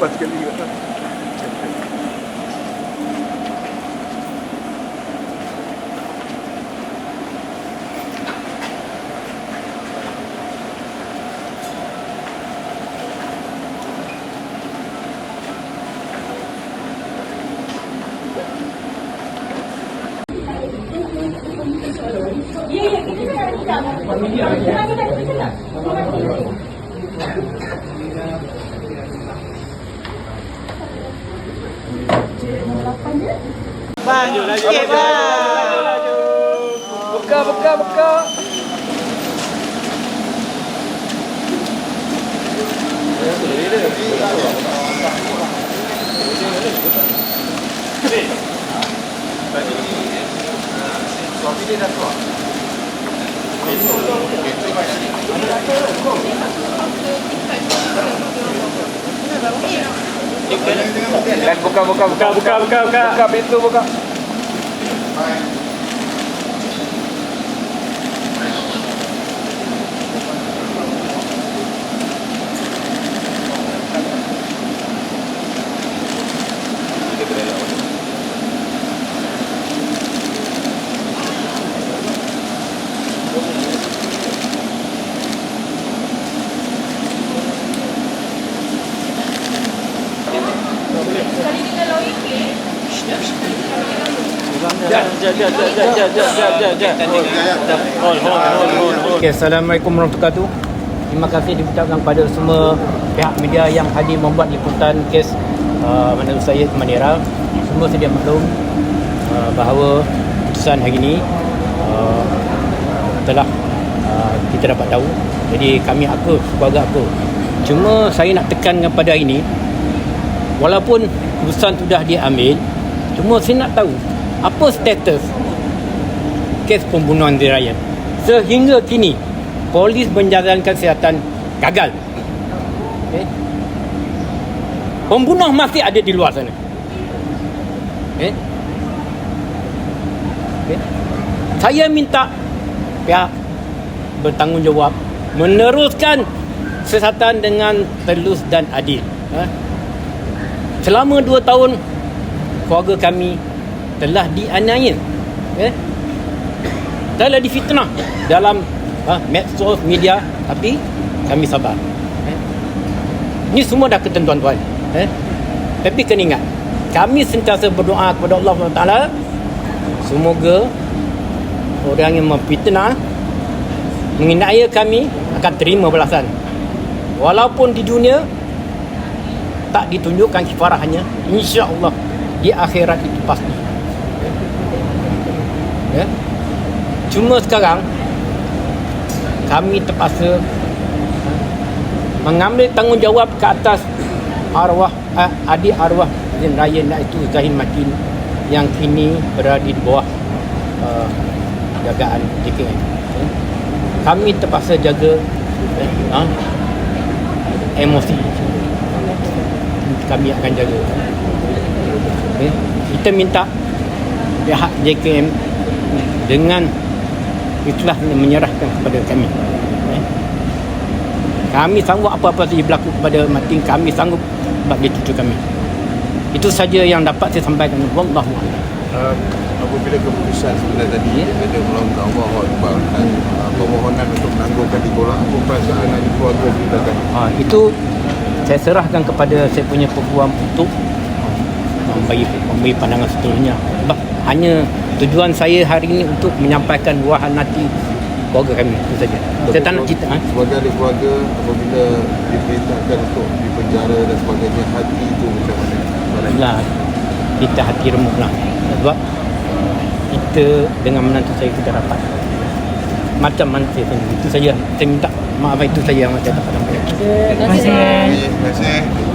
बच के लिए होता ये ये कितने टाइम का है? bang. Laju laju. Laju. Buka buka buka. Thank you. Buka, buka, buka, buka, buka, buka. Buka pintu, buka. Okay, Assalamualaikum warahmatullahi wabarakatuh. Terima kasih diucapkan kepada semua pihak media yang hadir membuat liputan kes uh, menurut saya Manera semua sedia maklum uh, bahawa keputusan hari ini uh, telah uh, kita dapat tahu. Jadi kami apa, keluarga apa cuma saya nak tekankan pada hari ini walaupun keputusan sudah diambil cuma saya nak tahu apa status kes pembunuhan Zirayan. Sehingga kini, polis menjalankan kesihatan gagal. Okay. Pembunuh masih ada di luar sana. Okay. Okay. Saya minta pihak bertanggungjawab meneruskan siasatan dengan telus dan adil. Ha? Selama dua tahun, keluarga kami telah dianiaya. Okay telah difitnah dalam uh, medsos media tapi kami sabar eh. ini semua dah ketentuan Tuhan eh. tapi kena ingat kami sentiasa berdoa kepada Allah SWT semoga orang yang memfitnah menginaya kami akan terima balasan walaupun di dunia tak ditunjukkan kifarahnya insya-Allah di akhirat itu pasti ya. Cuma sekarang kami terpaksa mengambil tanggungjawab ke atas arwah eh, adik arwah Zain Ryan iaitu Zahin Matin yang kini berada di bawah uh, jagaan JKN. Kami terpaksa jaga eh, uh, emosi. Kami akan jaga. Okay. Kita minta pihak JKM dengan ikhlas menyerahkan kepada kami. Eh. Kami sanggup apa-apa yang berlaku kepada Matin, kami sanggup sebab dia cucu kami. Itu saja yang dapat saya sampaikan. Wallahu a'lam. Um, apabila keputusan sebenarnya tadi ada melakukan Allah Akbar dan um, permohonan untuk menangguhkan ditolak apa perasaan ahli keluarga kita Ha, itu saya serahkan kepada saya punya peguam untuk ha, memberi, memberi pandangan seterusnya. Sebab hanya tujuan saya hari ini untuk menyampaikan buahan hati keluarga kami. Itu saja. Saya tak nak cerita. Ha? sebagai ahli keluarga apabila diperintahkan untuk dipenjara dan sebagainya hati itu macam mana Lah, kita hati remuk lah. Sebab kita dengan menantu saya kita dapat macam mana saya sendiri. Itu saja. Saya minta maaf itu saja yang saya dapat sampaikan. Terima kasih. Terima kasih